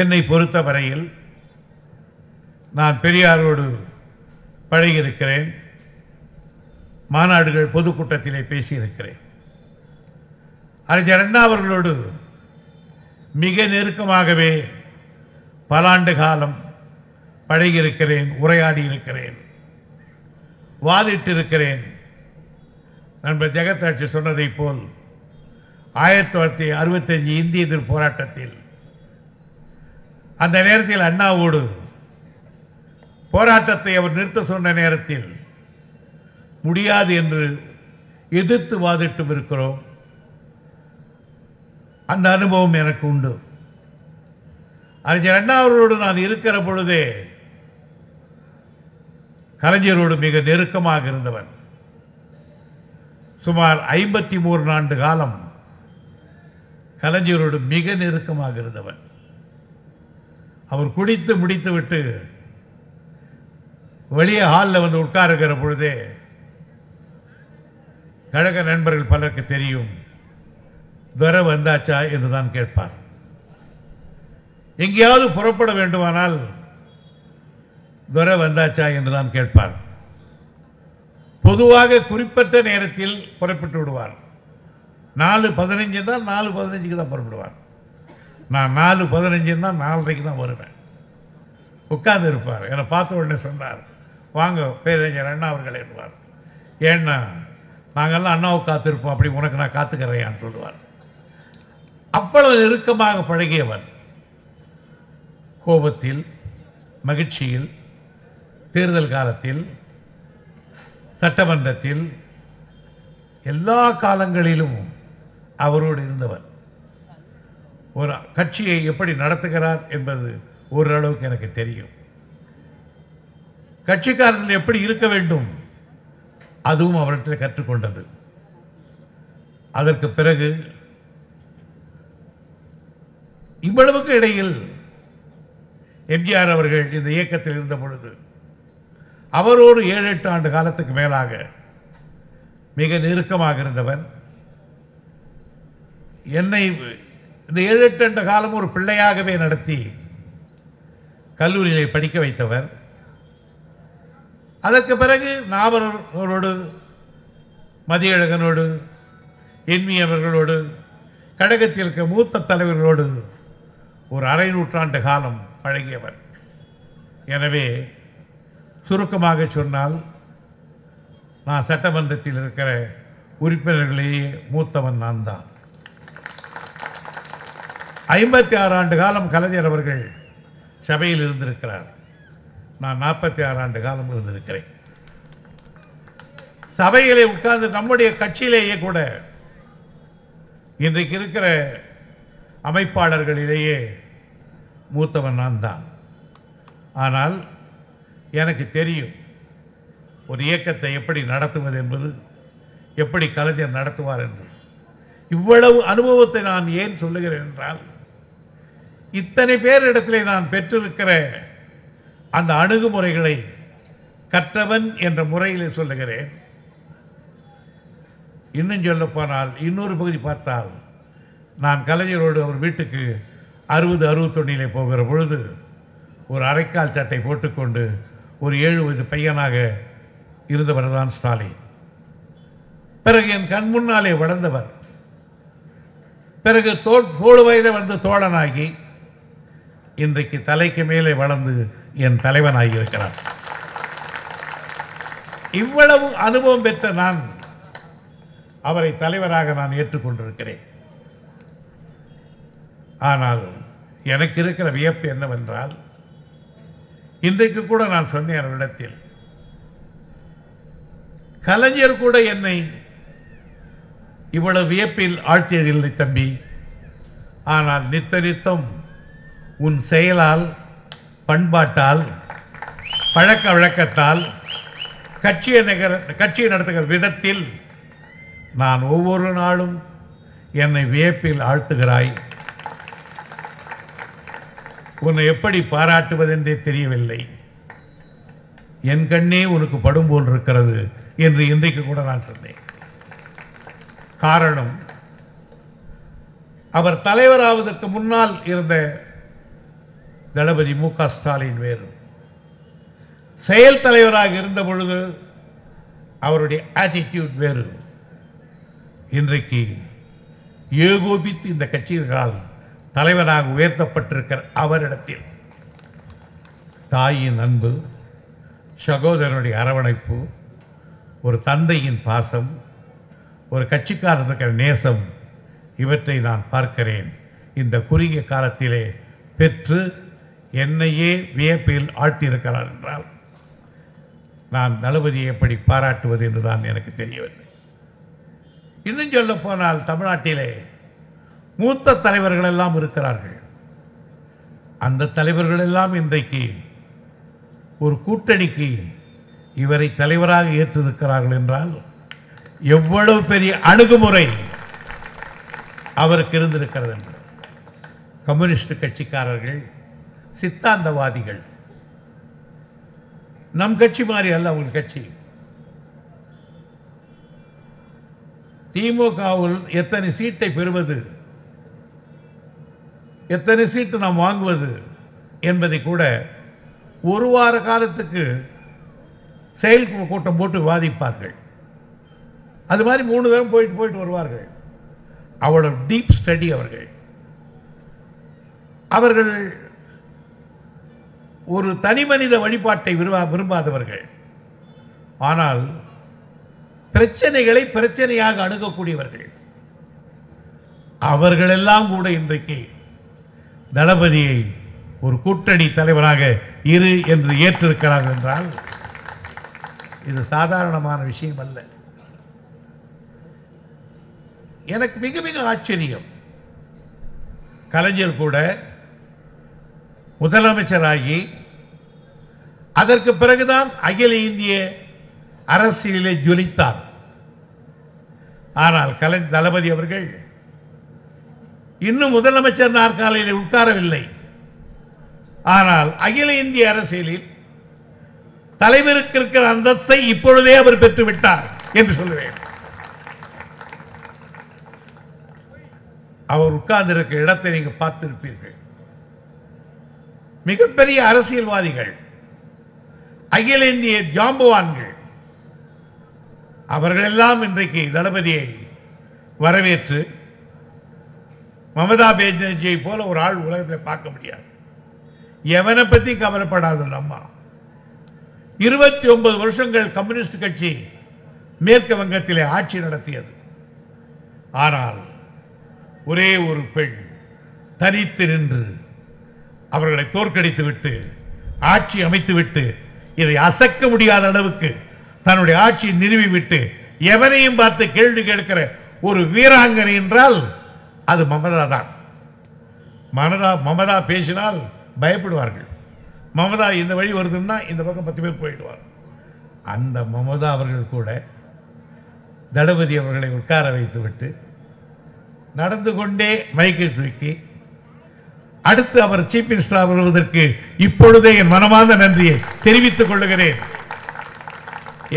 என்னை பொறுத்த வரையில் நான் பெரியாரோடு பழகியிருக்கிறேன். மாநாடுகள் பொதுக்கூட்டத்திலே பேசியிருக்கிறேன். அறிஞர் அண்ணா அவர்களோடு மிக நெருக்கமாகவே பல ஆண்டு காலம் பழகியிருக்கிறேன் உரையாடி இருக்கிறேன் வாதிட்டிருக்கிறேன். நண்பர் ஜெகத்ராட்சி சொன்னதைப் போல் ஆயிரத்தி தொள்ளாயிரத்தி அறுபத்தஞ்சு இந்திய எதிர் போராட்டத்தில் அந்த நேரத்தில் அண்ணாவோடு போராட்டத்தை அவர் நிறுத்த சொன்ன நேரத்தில் முடியாது என்று எதிர்த்து வாதிட்டும் இருக்கிறோம். அந்த அனுபவம் எனக்கு உண்டு. அறிஞர் அண்ணா அவர்களோடு நான் இருக்கிற பொழுதே கலைஞரோடு மிக நெருக்கமாக இருந்தவன். சுமார் ஐம்பத்தி மூன்று ஆண்டு காலம் கலைஞரோடு மிக நெருக்கமாக இருந்தவன். அவர் குடித்து முடித்து விட்டு வெளியே ஹாலில் வந்து உட்காருகிற பொழுதே கழக நண்பர்கள் பலருக்கு தெரியும் துர வந்தாச்சா என்று தான் கேட்பார். எங்கேயாவது புறப்பட வேண்டுமானால் துர வந்தாச்சா என்று தான் கேட்பார். பொதுவாக குறிப்பிட்ட நேரத்தில் புறப்பட்டு விடுவார். நாலு பதினஞ்சு தான் நாலு பதினஞ்சுக்கு தான் புறப்படுவார். நான் நாலு பதினஞ்சு நாலரைக்கு தான் வருவேன். உட்கார்ந்து இருப்பார். என்னை பார்த்த உடனே சொன்னார் வாங்க பேரறிஞர் அண்ணா அவர்கள் என்பார். ஏன்னா நாங்கள்லாம் அண்ணாவை காத்திருப்போம். அப்படி உனக்கு நான் காத்துக்கிறேயான்னு சொல்லுவார். அவ்வளவு நெருக்கமாக பழகியவன். கோபத்தில் மகிழ்ச்சியில் தேர்தல் காலத்தில் சட்டமன்றத்தில் எல்லா காலங்களிலும் அவரோடு இருந்தவர் ஒரு கட்சியை எப்படி நடத்துகிறார் என்பது ஓரளவுக்கு எனக்கு தெரியும். கட்சிக்காரர்கள் எப்படி இருக்க வேண்டும்? அதுவும் அவர்கிட்ட கற்றுக்கொண்டது. அதற்கு பிறகு இவ்வளவுக்கு இடையில் எம்ஜிஆர் அவர்கள் இந்த இயக்கத்தில் இருந்த பொழுது அவரோடு ஏழு எட்டு ஆண்டு காலத்துக்கு மேலாக மிக நெருக்கமாக இருந்தவன் என்னை இந்த ஏழு எட்டு ஆண்டு காலம் ஒரு பிள்ளையாகவே நடத்தி கல்லூரியிலே படிக்க வைத்தவர். அதற்கு பிறகு நாவலர்களோடு மதியழகனோடு என்வி அவர்களோடு கழகத்தில் இருக்க மூத்த தலைவர்களோடு ஒரு அரை நூற்றாண்டு காலம் பழகியவர். எனவே சுருக்கமாக சொன்னால் நான் சட்டமன்றத்தில் இருக்கிற உறுப்பினர்களையே மூத்தவன் நான் தான் ஐம்பத்தி ஆறு ஆண்டு காலம் கலைஞர் அவர்கள் சபையில் இருந்திருக்கிறார். நான் நாற்பத்தி ஆறு ஆண்டு காலம் இருந்திருக்கிறேன். சபைகளை உட்கார்ந்து நம்முடைய கட்சியிலேயே கூட இன்றைக்கு இருக்கிற அமைப்பாளர்களிலேயே மூத்தவன் நான் தான். ஆனால் எனக்கு தெரியும் ஒரு இயக்கத்தை எப்படி நடத்துவது என்பது எப்படி கலைஞர் நடத்துவார் என்று. இவ்வளவு அனுபவத்தை நான் ஏன் சொல்லுகிறேன் என்றால் இத்தனை பேர் இடத்திலே நான் பெற்றிருக்கிற அந்த அணுகுமுறைகளை கற்றவன் என்ற முறையிலே சொல்லுகிறேன். இன்னும் சொல்ல போனால் இன்னொரு பகுதி பார்த்தால் நான் கலைஞரோடு அவர் வீட்டுக்கு அறுபது அறுபத்தொன்னிலே போகிற பொழுது ஒரு அரைக்கால் சட்டை போட்டுக்கொண்டு ஒரு ஏழு வயது பையனாக இருந்தவர் தான் ஸ்டாலின். பிறகு என் கண் முன்னாலே வளர்ந்தவர். பிறகு தோ தோழு வயதை வந்து தோழனாகி இன்றைக்கு தலைக்கு மேலே வளர்ந்து என் தலைவனாகி இருக்கிறார். இவ்வளவு அனுபவம் பெற்ற நான் அவரை தலைவராக நான் ஏற்றுக்கொண்டிருக்கிறேன். ஆனால் எனக்கு இருக்கிற வியப்பு என்னவென்றால் இன்றைக்கு கூட நான் சொன்னேன் அவரிடத்தில் கலைஞர் கூட என்னை இவ்வளவு வியப்பில் ஆழ்த்தியதில்லை தம்பி. ஆனால் நித்த நித்தம் உன் செயலால் பண்பாட்டால் பழக்க வழக்கத்தால் கட்சியை நகர கட்சியை நடத்துகிற விதத்தில் நான் ஒவ்வொரு நாளும் என்னை வியப்பில் ஆழ்த்துகிறாய். உன்னை எப்படி பாராட்டுவதென்றே தெரியவில்லை. என் கண்ணே உனக்கு படும் போல் இருக்கிறது என்று இன்றைக்கு கூட நான் சொன்னேன். காரணம் அவர் தலைவராவதற்கு முன்னால் இருந்த தளபதி மு க ஸ்டாலின் வேறு. செயல் தலைவராக இருந்த பொழுது அவருடைய ஆட்டிடியூட் வேறு. இன்றைக்கு ஏகோபித்து இந்த கட்சியினால் தலைவராக உயர்த்தப்பட்டிருக்கிற அவரிடத்தில் தாயின் அன்பு சகோதரனுடைய அரவணைப்பு ஒரு தந்தையின் பாசம் ஒரு கட்சிக்காரருக்கு நேசம் இவற்றை நான் பார்க்கிறேன். இந்த குறுகிய காலத்திலே பெற்று என்னையே வியப்பில் ஆழ்த்தியிருக்கிறார் என்றால் நான் தளபதியை எப்படி பாராட்டுவது என்றுதான் எனக்கு தெரியவில்லை. இன்னும் சொல்ல போனால் தமிழ்நாட்டிலே மூத்த தலைவர்கள் எல்லாம் இருக்கிறார்கள். அந்த தலைவர்கள் எல்லாம் இன்றைக்கு ஒரு கூட்டணிக்கு இவரை தலைவராக ஏற்றிருக்கிறார்கள் என்றால் எவ்வளவு பெரிய அணுகுமுறை அவருக்கு இருந்திருக்கிறது என்று. கம்யூனிஸ்ட் கட்சிக்காரர்கள் சித்தாந்தவாதிகள். நம் கட்சி மாதிரி அல்ல அவங்க கட்சி. திமுகவில் எத்தனை சீட்டை பெறுவது? எத்தனை சீட்டு நாம் வாங்குவது என்பதை கூட ஒரு வார காலத்துக்கு செயல் கூட்டம் போட்டு வாதிப்பார்கள். அது மாதிரி மூணு தரம் போயிட்டு போயிட்டு வருவார்கள். அவ்வளவு டீப் ஸ்டடி அவர்கள். அவர்கள் ஒரு தனி மனித வழிபாட்டை விரும்ப விரும்பாதவர்கள். ஆனால் பிரச்சனைகளை பிரச்சனையாக அணுகக்கூடியவர்கள். அவர்களெல்லாம் கூட இன்றைக்கு தளபதியை ஒரு கூட்டணி தலைவராக இரு என்று ஏற்றிருக்கிறார்கள் என்றால் இது சாதாரணமான விஷயம் அல்ல. எனக்கு மிக மிக ஆச்சரியம். கலைஞர் கூட முதலமைச்சராகி அதற்கு பிறகுதான் அகில இந்திய அரசியலிலே ஜொலித்தார். ஆனால் கலைஞர் தளபதி அவர்கள் இன்னும் முதலமைச்சர் நாற்காலியில் உட்காரவில்லை. ஆனால் அகில இந்திய அரசியலில் தலைவருக்கு இருக்கிற அந்தஸ்தை இப்பொழுதே அவர் பெற்றுவிட்டார் என்று சொல்லுவேன். அவர் உட்கார்ந்திருக்கிற இடத்தை நீங்கள் பார்த்திருப்பீர்கள். மிகப்பெரிய அரசியல்வாதிகள் அகில இந்திய ஜாம்பவான்கள் அவர்களெல்லாம் இன்றைக்கு தளபதியை வரவேற்று மமதா பேஜர்ஜியை போல ஒரு ஆள் உலகத்தில் பார்க்க முடியாது. எவனை பத்தி கவலைப்படாத அம்மா? இருபத்தி ஒன்பது வருஷங்கள் கம்யூனிஸ்ட் கட்சி மேற்கு வங்கத்திலே ஆட்சி நடத்தியது. ஆனால் ஒரே ஒரு பெண் தனித்து நின்று அவர்களை தோற்கடித்து விட்டு ஆட்சி அமைத்து விட்டு இதை அசக்க முடியாத அளவுக்கு தன்னுடைய ஆட்சியை நிறுவி விட்டு எவனையும் பார்த்து கேள்வி கேட்கிற ஒரு வீராங்கனை என்றால் அது மமதா தான். மனதா மமதா பேசினால் பயப்படுவார்கள். மமதா இந்த வழி வருதுன்னா இந்த பக்கம் பத்து பேர் போயிடுவார். அந்த மமதா அவர்கள் கூட தளபதி அவர்களை உட்கார வைத்து விட்டு நடந்து கொண்டே மைக்கை தூக்கி அடுத்து அவர் சீஃப் மினிஸ்டராக வருவதற்கு இப்பொழுதே என் மனமார்ந்த நன்றியை தெரிவித்துக் கொள்ளுகிறேன்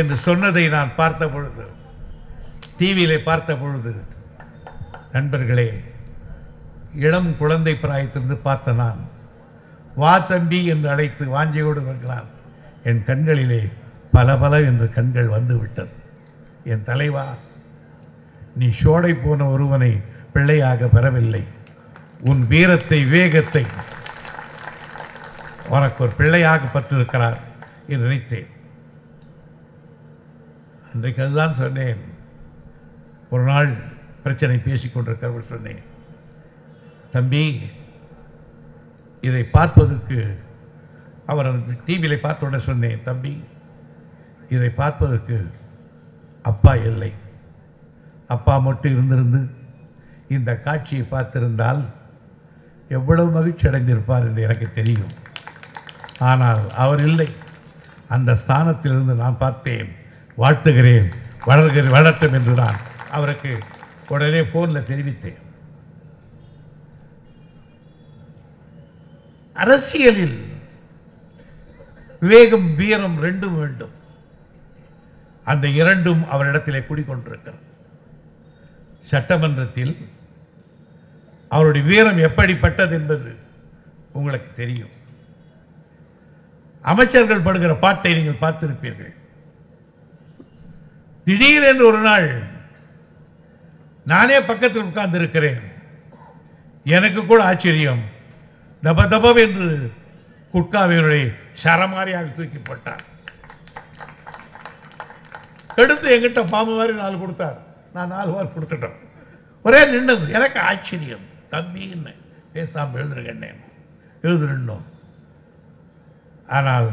என்று சொன்னதை நான் பார்த்த பொழுது டிவியிலே பார்த்த பொழுது நண்பர்களே இளம் குழந்தை பிராயத்திலிருந்து பார்த்த நான் வா தம்பி என்று அழைத்து வாஞ்சையோடு வருகிறான் என் கண்களிலே பல பல என்று கண்கள் வந்து விட்டது என் தலைவா நீ சோடை போன ஒருவனை பிள்ளையாக பெறவில்லை. உன் வீரத்தை வேகத்தை உனக்கு ஒரு பிள்ளையாக பற்றிருக்கிறார் என்று நினைத்தேன். அன்றைக்கு அதுதான் சொன்னேன். ஒரு நாள் பிரச்சனை பேசிக்கொண்டிருக்கிறவர் சொன்னேன். தம்பி இதை பார்ப்பதற்கு அவர் அந்த டிவியில பார்த்த உடனே சொன்னேன் தம்பி இதை பார்ப்பதற்கு அப்பா இல்லை. அப்பா மட்டும் இருந்திருந்து இந்த காட்சியை பார்த்திருந்தால் எவ்வளவு மகிழ்ச்சி அடைந்திருப்பார் என்று எனக்கு தெரியும். ஆனால் அவர் இல்லை. அந்த ஸ்தானத்திலிருந்து நான் பார்த்தேன். வாழ்த்துகிறேன். வளர்கிற வளரட்டும் என்று நான் அவருக்கு உடனே ஃபோனில் தெரிவித்தேன். அரசியலில் விவேகம் வீரம் ரெண்டும் வேண்டும். அந்த இரண்டும் அவரிடத்திலே குடிக்கொண்டிருக்கிறது சட்டமன்றத்தில் அவருடைய வீரம் எப்படிப்பட்டது என்பது உங்களுக்கு தெரியும். அமைச்சர்கள் படுகிற பாட்டை நீங்கள் பார்த்திருப்பீர்கள். திடீரென்று ஒரு நாள் நானே பக்கத்தில் உட்கார்ந்து இருக்கிறேன் எனக்கு கூட ஆச்சரியம். தப என்று குட்காவினுடைய சரமாரியாக தூக்கி போட்டார். எடுத்து எங்கிட்ட பாம்பு மாதிரி நாலு கொடுத்தார். நான் நாலு வாரம் கொடுத்துட்டோம் ஒரே நின்னது. எனக்கு ஆச்சரியம். தம்பின்னு பேசாமல் எழுதுருங்க எழுது ஆனால்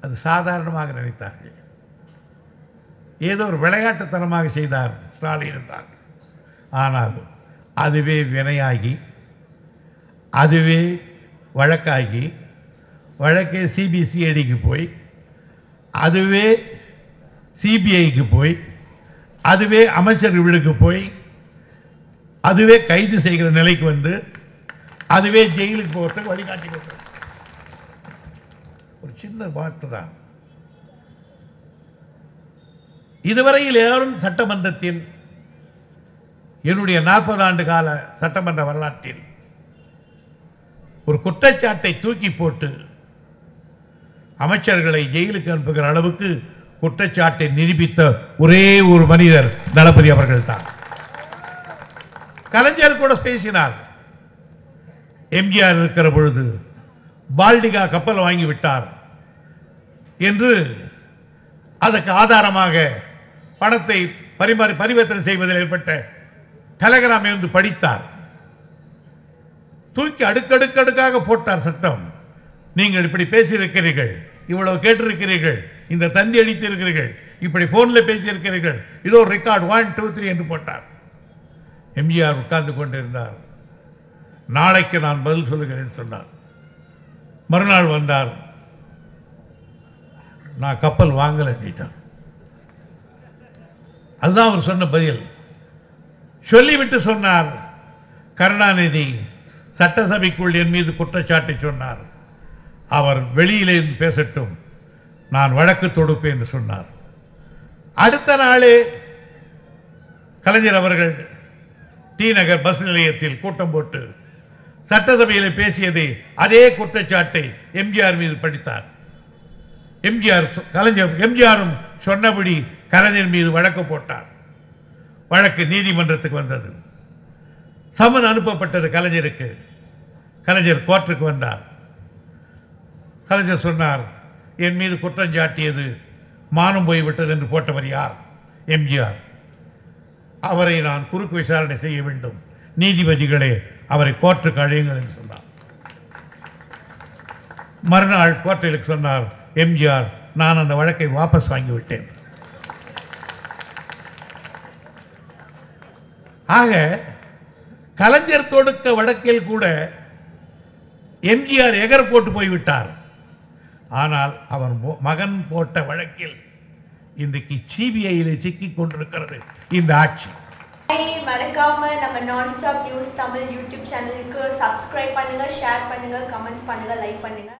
அது சாதாரணமாக நினைத்தார்கள். ஏதோ ஒரு விளையாட்டுத்தனமாக செய்தார் ஸ்டாலின் என்றார். ஆனால் அதுவே வினையாகி அதுவே வழக்காகி வழக்கே சிபிசிஐடிக்கு போய் அதுவே சிபிஐக்கு போய் அதுவே அமைச்சர் வீடுக்கு போய் அதுவே கைது செய்கிற நிலைக்கு வந்து அதுவே ஜெயிலுக்கு போகிறதுக்கு வழிகாட்டி கொடுத்தார் ஒரு சின்ன பாட்டு தான் இதுவரையில் யாரும் சட்டமன்றத்தில் என்னுடைய நாற்பது ஆண்டு கால சட்டமன்ற வரலாற்றில் ஒரு குற்றச்சாட்டை தூக்கி போட்டு அமைச்சர்களை ஜெயிலுக்கு அனுப்புகிற அளவுக்கு குற்றச்சாட்டை நிரூபித்த ஒரே ஒரு மனிதர் தளபதி அவர்கள் தான் கலைஞர் கூட பேசினார். எம்ஜிஆர் இருக்கிற பொழுது பால்டிகா கப்பல் வாங்கி விட்டார் என்று அதற்கு ஆதாரமாக பணத்தை பரிமாறி பரிவர்த்தனை செய்வதில் ஏற்பட்ட டெலகிராம் இருந்து படித்தார். தூக்கி அடுக்கடுக்கடுக்காக போட்டார் சட்டம் நீங்கள் இப்படி பேசியிருக்கிறீர்கள் இவ்வளவு கேட்டிருக்கிறீர்கள் இந்த தந்தி அளித்திருக்கிறீர்கள் இப்படி போன்ல பேசியிருக்கிறீர்கள் இதோ ரெக்கார்ட் ஒன் டூ த்ரீ என்று போட்டார். எம்ஜிஆர் உட்கார்ந்து கொண்டிருந்தார். நாளைக்கு நான் பதில் சொல்லுகிறேன் சொன்னார். மறுநாள் வந்தார். நான் கப்பல் வாங்கலைன்னுட்டார் அதுதான் அவர் சொன்ன பதில். சொல்லிவிட்டு சொன்னார். கருணாநிதி சட்டசபைக்குள் என் மீது குற்றச்சாட்டை சொன்னார். அவர் வெளியிலேருந்து பேசட்டும். நான் வழக்கு தொடுப்பேன் என்று சொன்னார். அடுத்த நாளே கலைஞர் அவர்கள் டி நகர் பஸ் நிலையத்தில் கூட்டம் போட்டு சட்டசபையில் பேசியதை அதே குற்றச்சாட்டை எம்ஜிஆர் மீது படித்தார். எம்ஜிஆர் கலைஞர் எம்ஜிஆரும் சொன்னபடி கலைஞர் மீது வழக்கு போட்டார். வழக்கு நீதிமன்றத்துக்கு வந்தது. சமன் அனுப்பப்பட்டது கலைஞருக்கு. கலைஞர் கோர்ட்டுக்கு வந்தார். கலைஞர் சொன்னார் என் மீது குற்றம் சாட்டியது மானம் போய்விட்டது என்று போட்டவர் யார்? எம்ஜிஆர். அவரை நான் குறுக்கு விசாரணை செய்ய வேண்டும். நீதிபதிகளே அவரை கோர்ட்டுக்கு அழையுங்கள் என்று சொன்னார். மறுநாள் கோர்ட்டில் சொன்னார் எம்ஜிஆர் நான் அந்த வழக்கை வாபஸ் வாங்கிவிட்டேன். ஆக கலைஞர் தொடுக்க வழக்கில் கூட எம்ஜிஆர் எகர் போட்டு போய்விட்டார். ஆனால் அவர் மகன் போட்ட வழக்கில் இன்றைக்கு சிபிஐயில் சிக்கி கொண்டிருக்கிறது இந்த ஆட்சி. மறக்காம நம்ம நான் ஸ்டாப் நியூஸ் தமிழ் யூடியூப் சேனலுக்கு சப்ஸ்கிரைப் பண்ணுங்க ஷேர் பண்ணுங்க கமெண்ட்ஸ் பண்ணுங்க லைக் பண்ணுங்க.